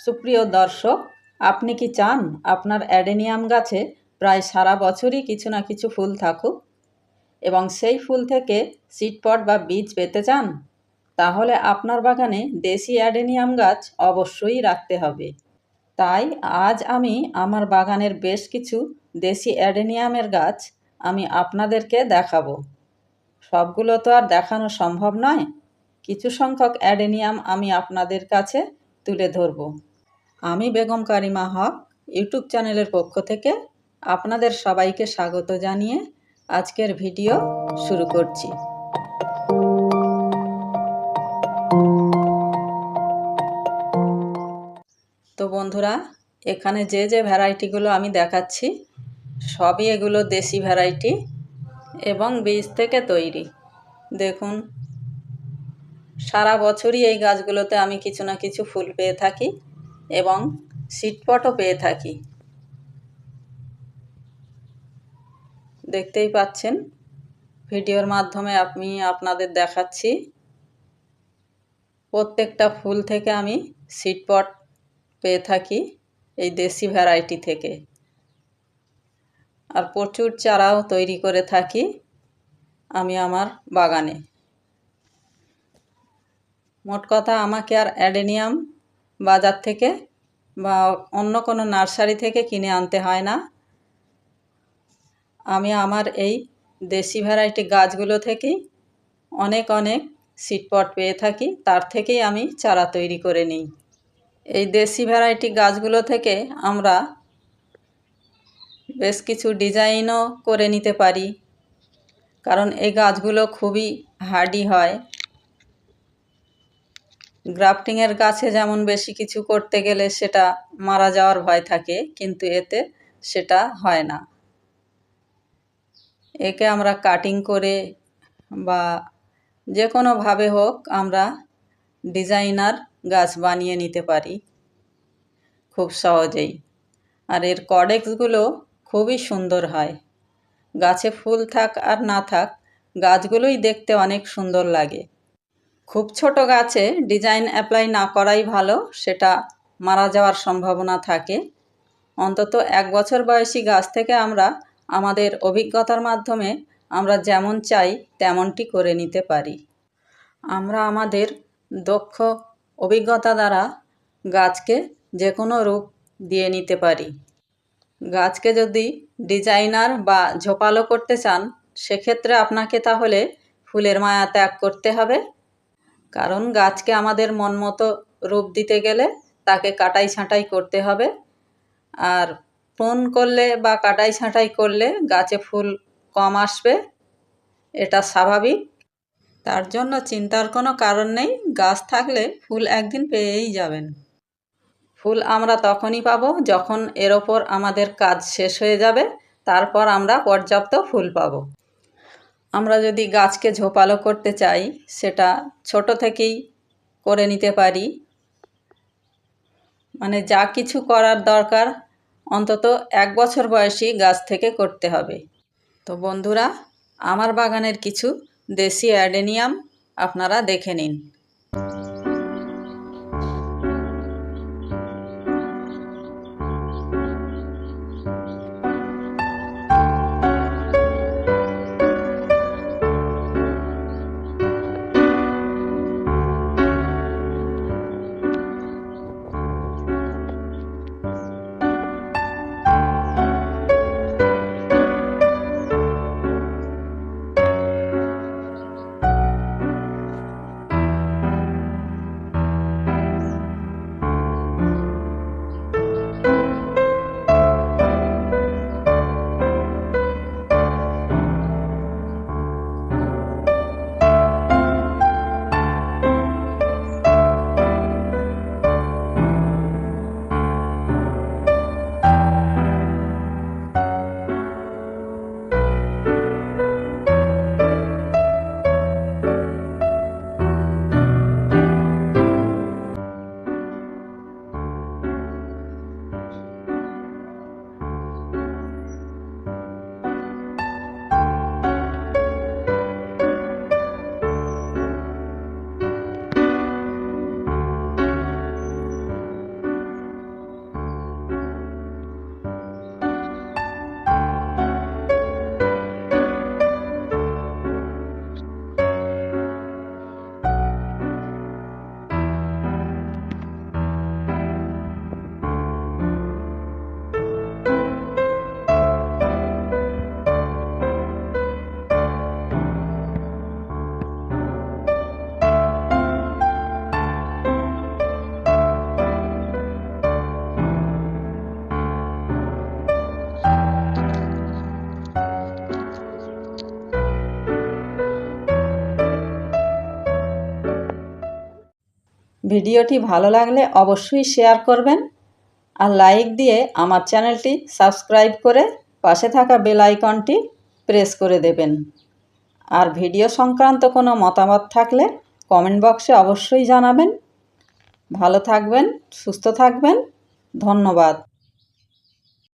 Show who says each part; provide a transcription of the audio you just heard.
Speaker 1: সুপ্রিয় দর্শক, আপনি কি চান আপনার অ্যাডেনিয়াম গাছে প্রায় সারা বছরই কিছু না কিছু ফুল থাকুক? এবং সেই ফুল থেকে সিডপট বা বীজ পেতে চান? তাহলে আপনার বাগানে দেশি অ্যাডেনিয়াম গাছ অবশ্যই রাখতে হবে। তাই আজ আমি আমার বাগানের বেশ কিছু দেশি অ্যাডেনিয়ামের গাছ আমি আপনাদেরকে দেখাবো। সবগুলো তো আর দেখানো সম্ভব নয়। কিছু সংখ্যক অ্যাডেনিয়াম আমি আপনাদের কাছে তুলে ধরব। আমি বেগম কারিমা হক, ইউটিউব চ্যানেলের পক্ষ থেকে আপনাদের সবাইকে স্বাগত জানিয়ে আজকের ভিডিও শুরু করছি। তো বন্ধুরা, এখানে যে যে ভ্যারাইটিগুলো আমি দেখাচ্ছি, সবই এগুলো দেশি ভ্যারাইটি এবং বীজ থেকে তৈরি। দেখুন, সারা বছরই এই গাছগুলোতে আমি কিছু না কিছু ফুল পেয়ে থাকি। এবং সিটপটও পেয়ে থাকি। দেখতেই পাচ্ছেন, ভিডিওর মাধ্যমে আমি আপনাদের দেখাচ্ছি, প্রত্যেকটা ফুল থেকে আমি সিটপট পেয়ে থাকি এই দেশি ভ্যারাইটি থেকে। আর প্রচুর চারাও তৈরি করে থাকি আমি আমার বাগানে। মোট কথা আমাকে আর অ্যাডেনিয়াম বাজার থেকে বা অন্য কোনো নার্সারি থেকে কিনে আনতে হয় না। আমি আমার এই দেশি ভ্যারাইটি গাছগুলো থেকেই অনেক অনেক সিটপট পেয়ে থাকি, তার থেকেই আমি চারা তৈরি করে নিই। এই দেশি ভ্যারাইটি গাছগুলো থেকে আমরা বেশ কিছু ডিজাইনও করে নিতে পারি, কারণ এই গাছগুলো খুবই হার্ডি হয়। গ্রাফটিংয়ের গাছে যেমন বেশি কিছু করতে গেলে সেটা মারা যাওয়ার ভয় থাকে, কিন্তু এতে সেটা হয় না। একে আমরা কাটিং করে বা যে কোনোভাবে হোক আমরা ডিজাইনার গাছ বানিয়ে নিতে পারি, খুব সহজেই। আর এর কডেক্সগুলো খুবই সুন্দর হয়। গাছে ফুল থাক আর না থাক, গাছগুলোই দেখতে অনেক সুন্দর লাগে। খুব ছোট গাছে ডিজাইন অ্যাপ্লাই না করাই ভালো, সেটা মারা যাওয়ার সম্ভাবনা থাকে। অন্তত এক বছর বয়সী গাছ থেকে আমরা আমাদের অভিজ্ঞতার মাধ্যমে আমরা যেমন চাই, তেমনটি করে নিতে পারি। আমরা আমাদের দক্ষ অভিজ্ঞতা দ্বারা গাছকে যে কোনো রূপ দিয়ে নিতে পারি। গাছকে যদি ডিজাইনার বা ঝোপালো করতে চান, সেক্ষেত্রে আপনাকে তাহলে ফুলের মায়া ত্যাগ করতে হবে। কারণ গাছকে আমাদের মন মতো রূপ দিতে গেলে তাকে কাটাই ছাঁটাই করতে হবে। আর ফোন করলে বা কাটাই ছাঁটাই করলে গাছে ফুল কম আসবে, এটা স্বাভাবিক। তার জন্য চিন্তার কোনো কারণ নেই, গাছ থাকলে ফুল একদিন পেয়েই যাবেন। ফুল আমরা তখনই পাবো যখন এর ওপর আমাদের কাজ শেষ হয়ে যাবে, তারপর আমরা পর্যাপ্ত ফুল পাবো। আমরা যদি গাছকে ঝোপালো করতে চাই, সেটা ছোট থেকেই করে নিতে পারি। মানে যা কিছু করার দরকার, অন্তত এক বছর বয়সী গাছ থেকে করতে হবে। তো বন্ধুরা, আমার বাগানের কিছু দেশি অ্যাডেনিয়াম আপনারা দেখে নিন। ভিডিওটি ভালো লাগলে অবশ্যই শেয়ার করবেন আর লাইক দিয়ে আমার চ্যানেলটি সাবস্ক্রাইব করে পাশে থাকা বেল আইকনটি প্রেস করে দেবেন। আর ভিডিও সংক্রান্ত কোনো মতামত থাকলে কমেন্ট বক্সে অবশ্যই জানাবেন। ভালো থাকবেন, সুস্থ থাকবেন। ধন্যবাদ।